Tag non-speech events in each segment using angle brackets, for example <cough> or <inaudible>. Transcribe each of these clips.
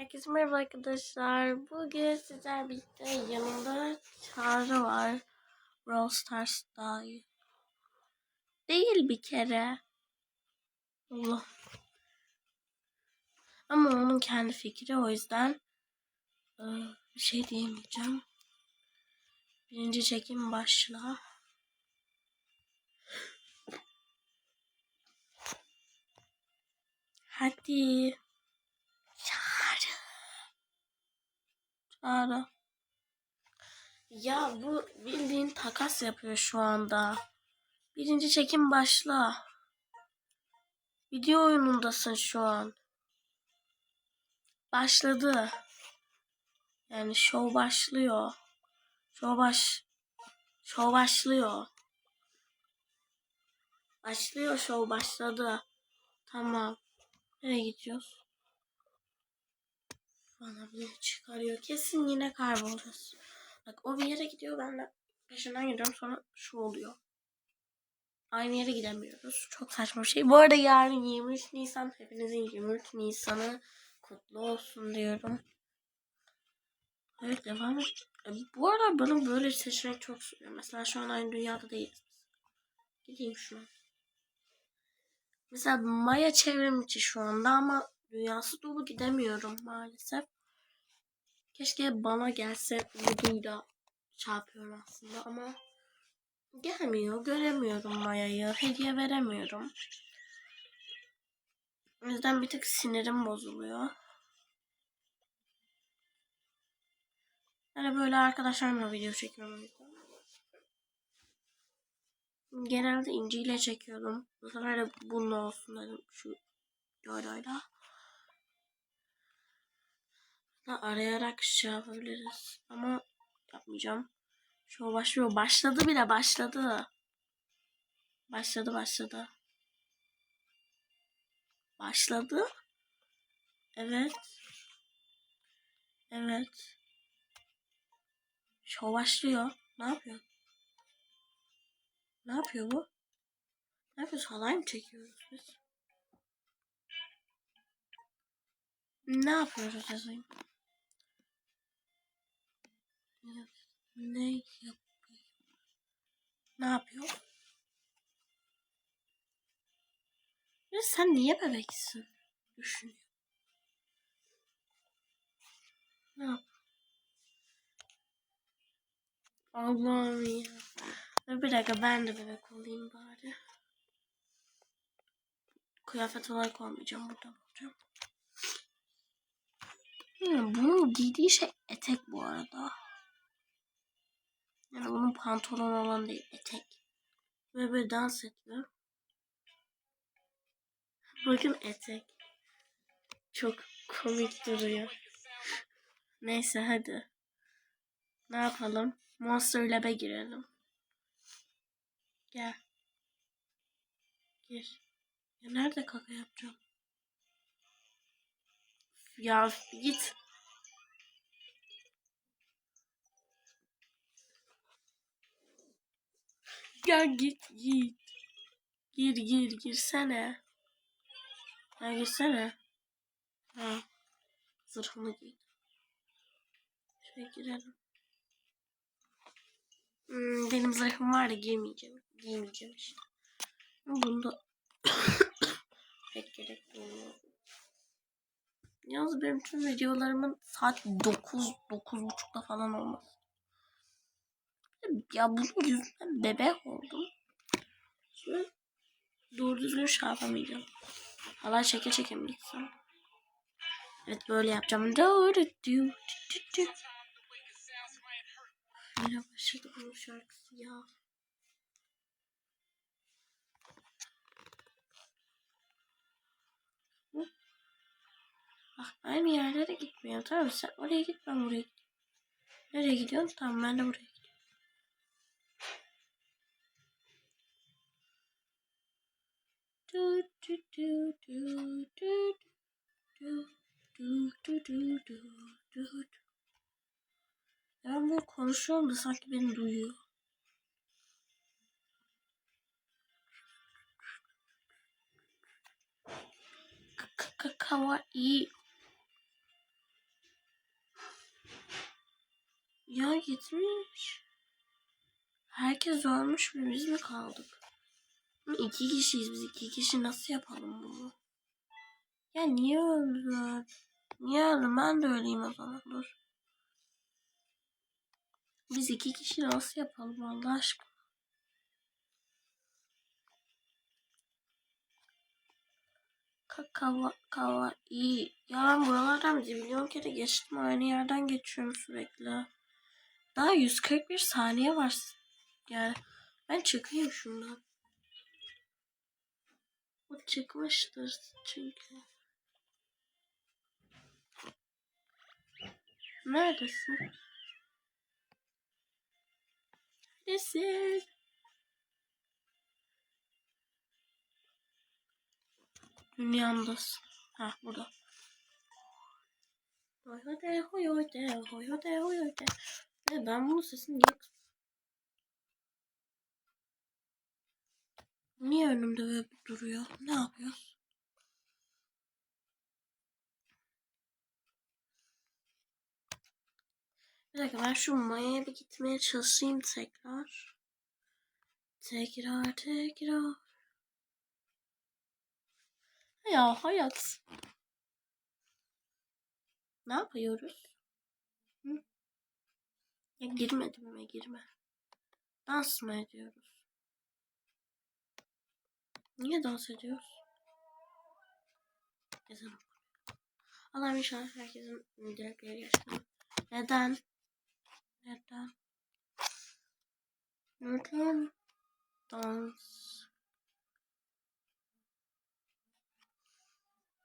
Herkese merhaba arkadaşlar. Bugün sizler birlikte yanımda Çağrı var. Brawl Stars'ta. Değil bir kere. Allah. Ama onun kendi fikri o yüzden e, bir şey diyemeyeceğim. Birinci çekim başla. Hadi. Çağrı. Ya bu bildiğin takas yapıyor şu anda. Birinci çekim başla. Video oyunundasın şu an. Başladı. Yani show başlıyor. Show baş show başlıyor. Başlıyor show başladı. Tamam. Nereye gidiyoruz? Bana bir çıkarıyor. Kesin yine kaybolacağız. Bak o bir yere gidiyor ben de peşinden gidiyorum sonra şu oluyor. Aynı yere gidemiyoruz. Çok saçma bir şey. Bu arada yarın 23 Nisan. Hepinizin 23 Nisan'ı kutlu olsun diyorum. Evet devam et. E, Bu arada bana böyle seçenek çok sunuyor. Mesela şu an aynı dünyada değiliz. Gideyim şuna. Mesela Maya çevrim içi şu anda ama dünyası dolu gidemiyorum maalesef. Keşke bana gelse Voodoo'yla şey yapıyorum aslında ama gelmiyor. Göremiyorum Maya'yı. Hediye veremiyorum. O yüzden bir tık sinirim bozuluyor. Yani böyle arkadaşlarımla video çekiyorum. Genelde inciyle çekiyordum. Bu sefer de bununla olsun dedim. Şu yoylayla. Arayarak şey yapabiliriz. Ama yapmayacağım. Şu başlıyor. Başladı bile başladı. Başladı başladı. Başladı. Evet. Evet. Şov başlıyor. Ne yapıyor? Ne yapıyor bu? Ne yapıyoruz? Halay mı çekiyoruz biz? Ne yapıyoruz yazayım? Ne yapıyor? Ne yapıyor? Ya sen niye bebeksin? Düşünüyor. Ne yap? Allah'ım ya. Dur Bir dakika ben de bebek olayım bari. Kıyafet olarak olmayacağım. Buradan olacağım. Hmm, bunun giydiği şey etek bu arada. Yani bunun pantolon olan değil etek. Böyle böyle dans ediyor. Bakın etek. Çok komik duruyor. Neyse hadi. Ne yapalım? Monster Lab'e girelim. Gel. Gir. Ya nerede kaka yapacağım? Ya git. Ya git git. Gir gir girsene. Ya girsene. Ha. Zırhını giy. Şöyle girelim. Hmm, benim zırhım var da giymeyeceğim. Giymeyeceğim işte. Bunda <coughs> pek gerek duymuyor. Yalnız benim tüm videolarımın saat 9, 9.30'da falan olması. Ya bunun yüzünden bebek oldum. Şimdi doğru düzgün şey yapamayacağım. Hala çeke çeke mi gitsem? Evet böyle yapacağım. Do, do, do, do, do. Yine başladı bunun şarkısı ya. Bak aynı yerlere gitmiyor. Tamam sen oraya git ben buraya. Nereye gidiyorsun? Tamam ben de buraya Du, du, du. Ben bunu konuşuyorum da sanki beni duyuyor. kawaii. Ya gitmiş. Herkes ölmüş ve biz mi kaldık? İki kişiyiz biz iki kişi nasıl yapalım bunu? Ya niye öldüler? Niye öldüm ben de öleyim o zaman dur. Biz iki kişi nasıl yapalım Allah aşkına? Kakava kava iyi. Ya ben buralardan milyon kere geçtim. Aynı yerden geçiyorum sürekli. Daha 141 saniye var. Yani ben çıkayım şundan. O çıkmıştır çünkü. Neredesin? Neredesin? Dünyamdasın. Ha burada. Hoyote hoyote hoyote hoyote. Ben bunun sesini niye Niye önümde böyle duruyor? Ne yapıyoruz? Bir dakika ben şu Maya'ya bir gitmeye çalışayım tekrar. Tekrar tekrar. Ya hayat. Ne yapıyoruz? Hı? Ya girmedim mi girme. Dans mı ediyoruz? Niye dans ediyoruz? Ezan. Allah'ım inşallah herkesin dilekleri gerçekten. Neden? Neden? Neden? Dans.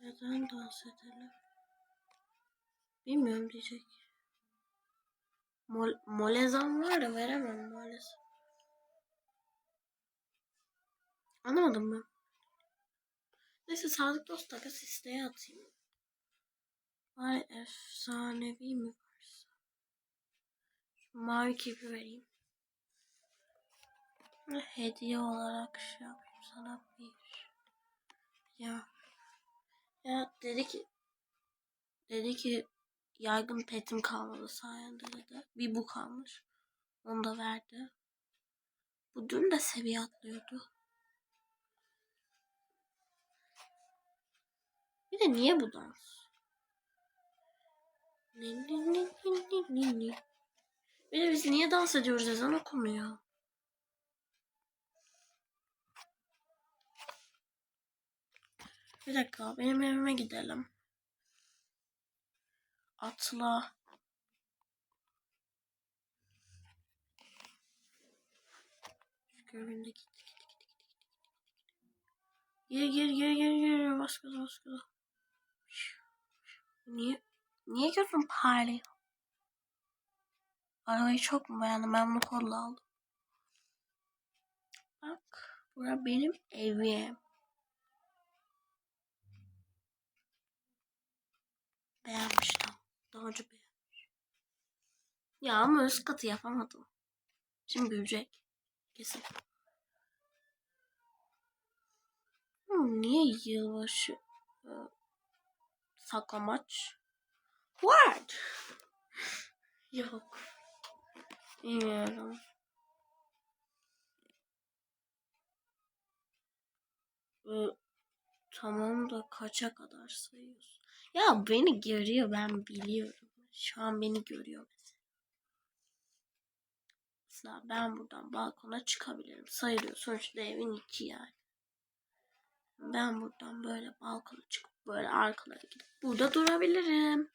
Neden dans edelim? Bilmiyorum diyecek. Mol molezan var da veremem maalesef. Anlamadım ben. Neyse sağlık dost takas isteğe atayım. Ay efsanevi mi varsa. Şu mavi kepi vereyim. Hediye olarak şey yapayım sana bir. Ya. Ya dedi ki dedi ki yaygın petim kalmadı sayende dedi. Bir bu kalmış. Onu da verdi. Bu dün de seviye atlıyordu. Bir de niye bu dans? Ni ni ni ni ni ni ni. Bir de biz niye dans ediyoruz ezan okumuyor. Bir dakika benim evime gidelim. Atla. Şu göründe git git git git git. Gir gir gir gir gir. Bas gaza bas gaza. Niye? Niye gözüm parlıyor? Arabayı çok mu beğendim? Ben bunu kodla aldım. Bak. Bura benim evim. Beğenmiştim. Önce beğenmiş. Ya ama üst katı yapamadım. Şimdi büyüyecek. Kesin. Hmm, niye yılbaşı e, saklamaç? What? Yok. Bilmiyorum. E, tamam da kaça kadar sayıyorsun? Ya beni görüyor ben biliyorum. Şu an beni görüyor mesela. Mesela ben buradan balkona çıkabilirim. Sayılıyor. Sonuçta evin içi yani. Ben buradan böyle balkona çıkıp böyle arkalara gidip burada durabilirim.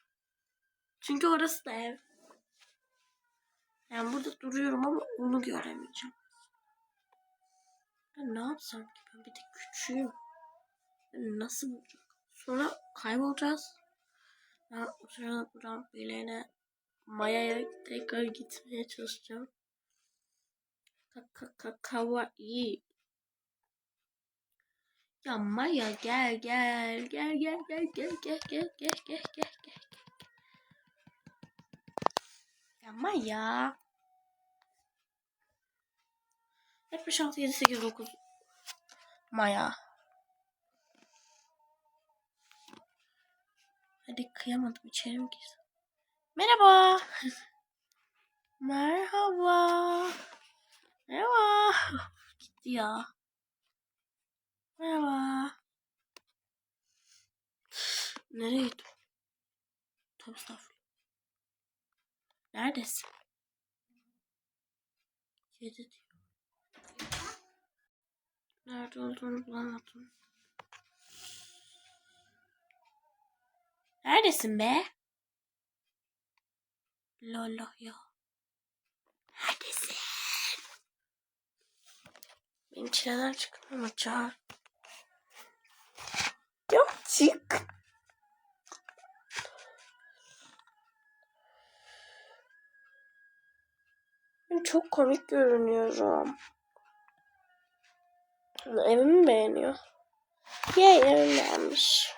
Çünkü orası da ev. Yani burada duruyorum ama onu göremeyeceğim. Ben ne yapsam ki? Ben bir de küçüğüm. Ben nasıl bulacağım? Sonra kaybolacağız. Ben o sırada buradan bileğine Maya'ya tekrar gitmeye çalışacağım. Kaka kaka iyi. Ya Maya gel gel gel gel gel gel gel gel gel gel gel gel. Ya Maya. 76 7 8 9 Maya. Hadi kıyamadım içeri mi girsem? Merhaba. Merhaba. Merhaba. Gitti ya. Merhaba. Nereye gitti? Tabii estağfurullah. Neredesin? Kedi diyor. Nerede olduğunu bulamadım. Neredesin be? Lolo ya. Neredesin? Benim çileden çıkın ama. Yok çık. Çok komik görünüyorum. Evimi beğeniyor. Yay evimi beğenmiş.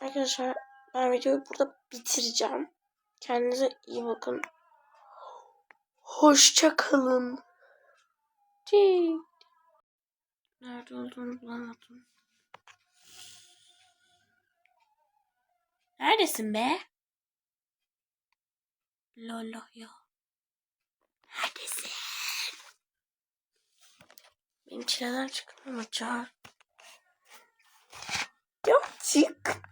Arkadaşlar ben videoyu burada bitireceğim. Kendinize iyi bakın. Hoşça kalın. Nerede olduğunu bulamadım. Neredesin be? Lolo ya. Neredesin? Benim çileden çıkın ama çağır. Yok çık.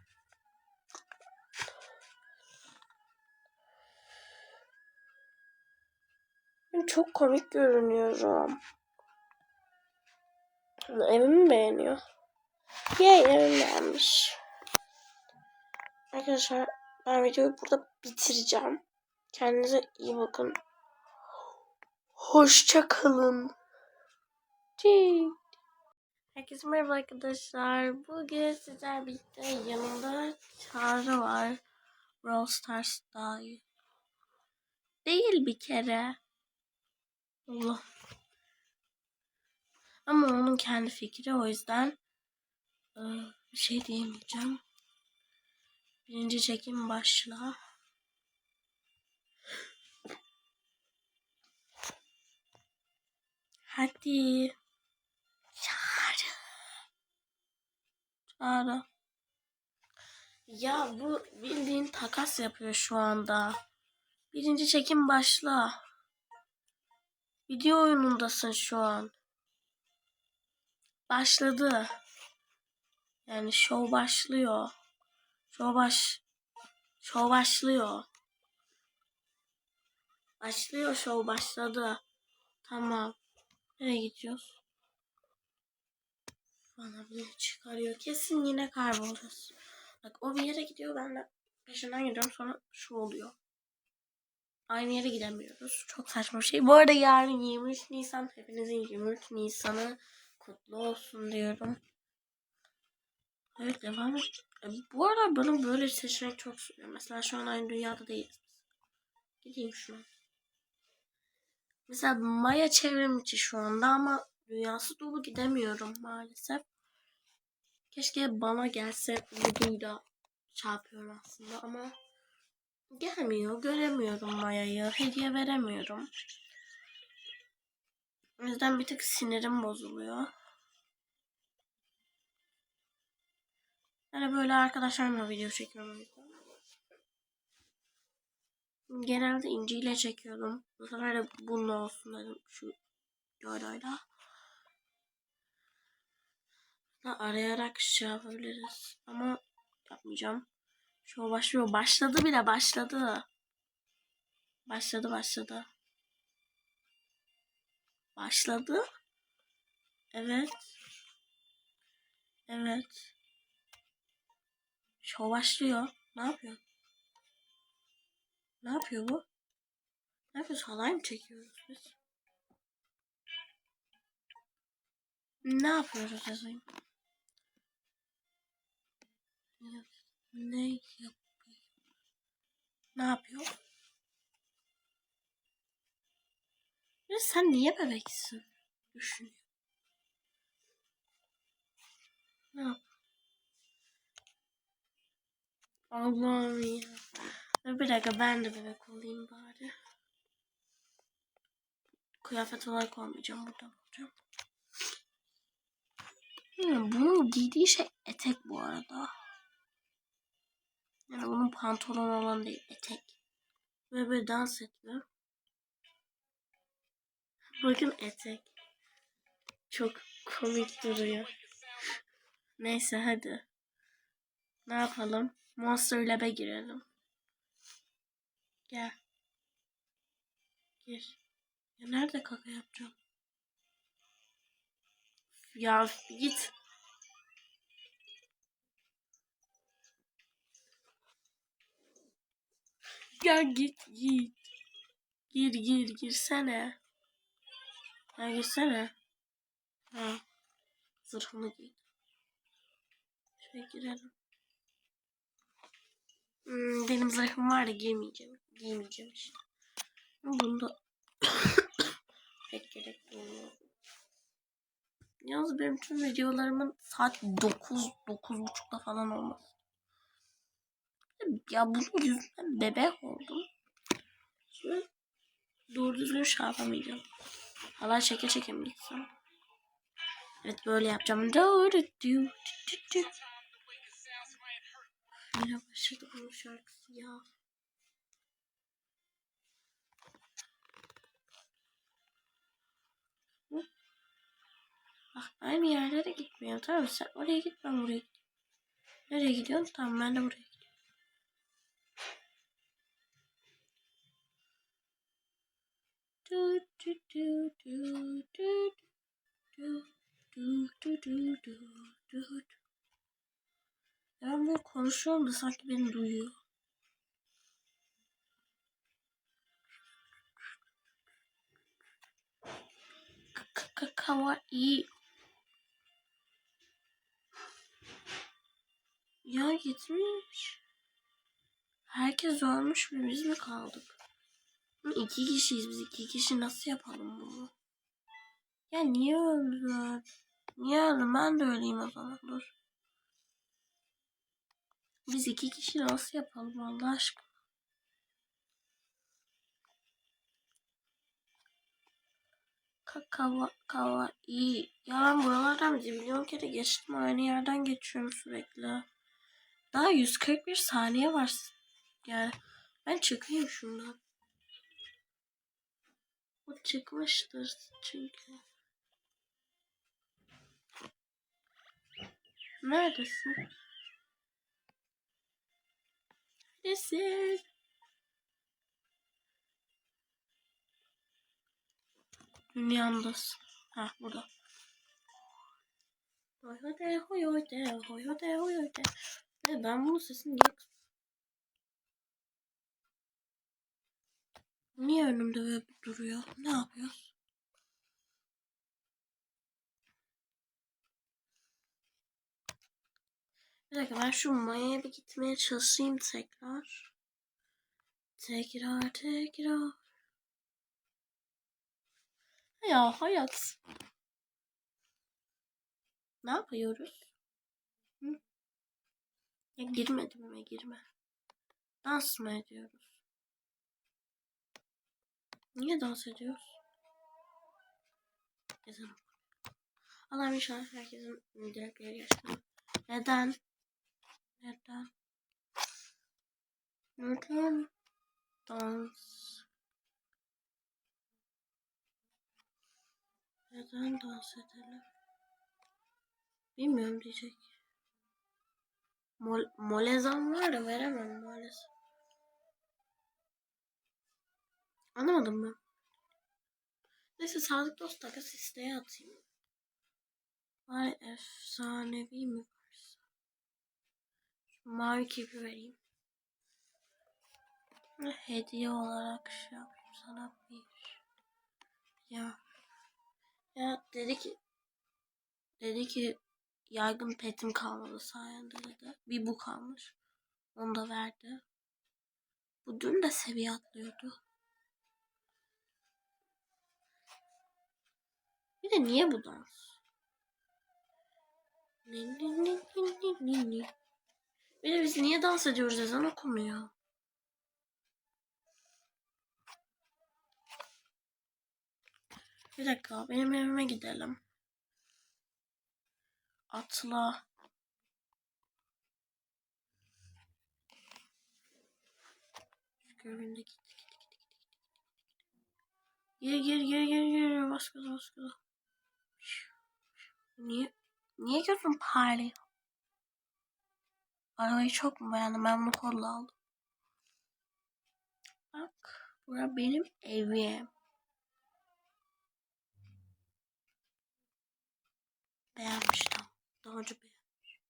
Ben çok komik görünüyorum. Evimi beğeniyor. Yay evimi beğenmiş. Arkadaşlar ben videoyu burada bitireceğim. Kendinize iyi bakın. Hoşça kalın. Cik. Herkese merhaba arkadaşlar. Bugün sizler birlikte yanımda Çağrı var. Brawl Stars'ta. Değil bir kere. Allah. Ama onun kendi fikri o yüzden e, bir şey diyemeyeceğim. Birinci çekim başla. Hadi. Çağrı. Çağrı. Ya bu bildiğin takas yapıyor şu anda. Birinci çekim başla. Video oyunundasın şu an. Başladı. Yani show başlıyor. Baş show başlıyor. Başlıyor show başladı. Tamam. Nereye gidiyoruz? Bana bile çıkarıyor. Kesin yine kaybolacağız. Bak o bir yere gidiyor ben de peşinden gidiyorum sonra şu oluyor. Aynı yere gidemiyoruz. Çok saçma bir şey. Bu arada yarın 23 Nisan. Hepinizin 23 Nisan'ı kutlu olsun diyorum. Evet devam et. E, Bu arada bana böyle seçenek çok sunuyor. Mesela şu an aynı dünyada değiliz. Gideyim şuna. Mesela Maya çevrim içi şu anda ama dünyası dolu gidemiyorum maalesef. Keşke bana gelse videoyla şey yapıyorum aslında ama gelmiyor. Göremiyorum Maya'yı. Hediye veremiyorum. O yüzden bir tık sinirim bozuluyor. Yani böyle arkadaşlarımla video çekiyorum. Genelde inciyle çekiyordum. Bu sefer de bununla olsun dedim. Şu yoylayla. Da arayarak şey yapabiliriz. Ama yapmayacağım. Şu başlıyor. Başladı bile başladı. Başladı başladı. Başladı. Evet. Evet. Şov başlıyor. Ne yapıyor? Ne yapıyor bu? Ne yapıyoruz? Halay mı çekiyoruz biz? Ne yapıyoruz yazayım? Ne- yapıyor? Ne yapıyor? Ya sen niye bebeksin? Düşünüyor. Ne yap? Allah'ım ya. Dur Bir dakika ben de bebek olayım bari. Kıyafet olarak olmayacağım. Burada olacağım. Hmm, bunun giydiği şey etek bu arada. Yani bunun pantolon olan değil etek. Böyle dans ediyor. Bakın etek. Çok komik duruyor. Neyse hadi. Ne yapalım? Monster Lab'e girelim. Gel. Gir. Ya nerede kaka yapacağım? Ya git. Ya git git. Gir gir girsene. Ya girsene. Ha. Zırhını giy. Şöyle girelim. Hmm, benim zırhım var da giymeyeceğim. Giymeyeceğim işte. Bunda <coughs> pek gerek duymuyorum. Yalnız benim tüm videolarımın saat 9, 9.30'da falan olması. Ya bunun yüzünden bebek oldum. Ve doğru düzgün şey yapamayacağım. Hala çeke çeke mi gitsem? Evet böyle yapacağım. Doğru Yine başladı bunun şarkısı ya. Bak aynı yerlere gitmiyor. Tamam sen oraya git ben buraya git. Nereye gidiyorsun? Tamam ben de buraya gidiyorum. Ben böyle konuşuyorum da sanki beni duyuyor. Kawaii. Ya gitmiş. Herkes ölmüş mü? Biz mi kaldık? İki kişiyiz biz. iki kişi nasıl yapalım bunu? Ya niye öldüler? Niye öldüm? Ben de öleyim o zaman. Dur. Biz iki kişi nasıl yapalım Allah aşkına? Kakawa kawa iyi. Ya ben buralardan milyon kere geçtim. Aynı yerden geçiyorum sürekli. Daha 141 saniye var. Yani ben çıkayım şundan. O çıkmıştır çünkü. Neredesin? neredesin? Dünyamdasın. Ha burada. Hoyote hoyote hoyote hoyote. Ne ben bunun sesini niye Niye önümde böyle duruyor? Ne yapıyoruz? Bir dakika ben şu Maya'ya bir gitmeye çalışayım tekrar. Tekrar tekrar. Ya hayat. Ne yapıyoruz? Hı? Ya girmedim mi girme. Dans mı ediyoruz? Niye dans ediyoruz? Yazalım. Allah'ım inşallah herkesin dilekleri geçti. Neden? Neden? Neden? Dans. Neden dans edelim? Bilmiyorum diyecek. Mol molezan var da veremem maalesef. Anlamadım mı? Neyse sağlık dost takas isteğe atayım. Var efsanevi mi mavi kipi vereyim. Hediye olarak şey yapayım sana bir. Ya. Ya dedi ki dedi ki yaygın petim kalmadı sayende dedi. Bir bu kalmış. Onu da verdi. Bu dün de seviye atlıyordu. Bir de niye bu dans? Ni ni ni ni ni ni Bir de biz niye dans ediyoruz ezan okumuyor. Bir dakika benim evime gidelim. Atla. Göründe gittik. Gir gir gir gir gir. Bas gaza bas gaza. Niye? Niye gözüm parlıyor? Arabayı çok mu beğendim? Ben bunu kolla aldım. Bak. Bura benim evim. Beğenmiştim. Daha önce beğenmiş.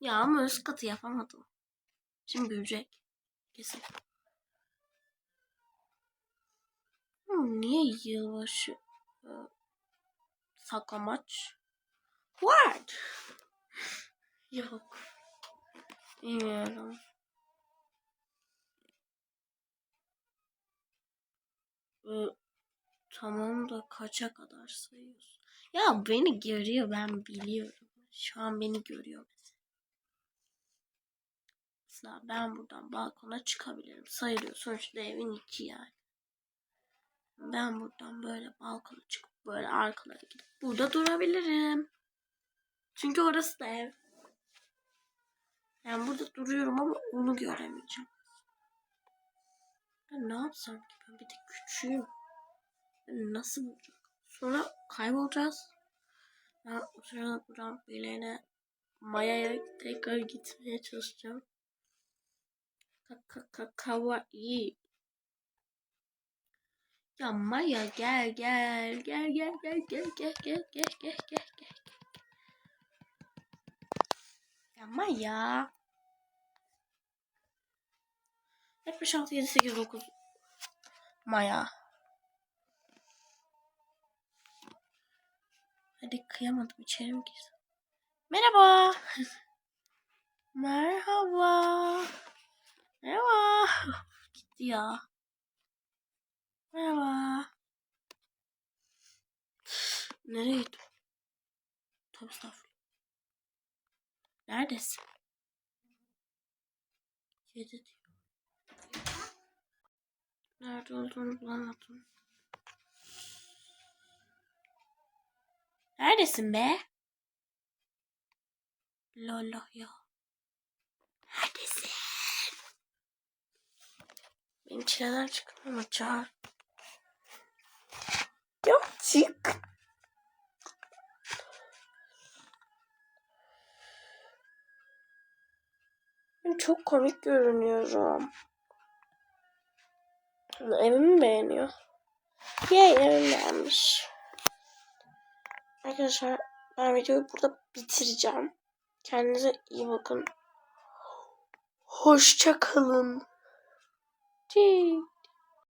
Ya ama üst katı yapamadım. Şimdi büyüyecek. Kesin. Hmm, niye yılbaşı e, saklamaç? What? <laughs> Yok. Bilmiyorum. Ee, tamam da kaça kadar sayıyorsun? Ya beni görüyor ben biliyorum. Şu an beni görüyor mesela. Ben buradan balkona çıkabilirim. Sayılıyor. Sonuçta evin içi yani. Ben buradan böyle balkona çıkıp böyle arkalara gidip burada durabilirim. Çünkü orası da ev. Yani burada duruyorum ama onu göremeyeceğim. Ben ne yapsam ki? Ben bir de küçüğüm. Ben nasıl? Sonra kaybolacağız. Ben o sırada buradan birilerine Maya'ya tekrar gitmeye çalışacağım. İyi. Ya Maya gel gel gel gel gel gel gel gel gel gel gel gel. Ya Maya. 76 7 8 9 Maya. Hadi kıyamadım içeri mi girsem? Merhaba. <laughs> Merhaba. Merhaba. <laughs> Gitti ya. Merhaba. Nereye gittin? Tabii. Neredesin? Yedi diyor. Nerede olduğunu bulamadım. Neredesin be? Lolo ya. Neredesin? Benim çileden çıkın ama. Yok çık. Çok komik görünüyorum. Evimi beğeniyor. Yay evimi beğenmiş. Arkadaşlar ben videoyu burada bitireceğim. Kendinize iyi bakın. Hoşça kalın. Çiğ.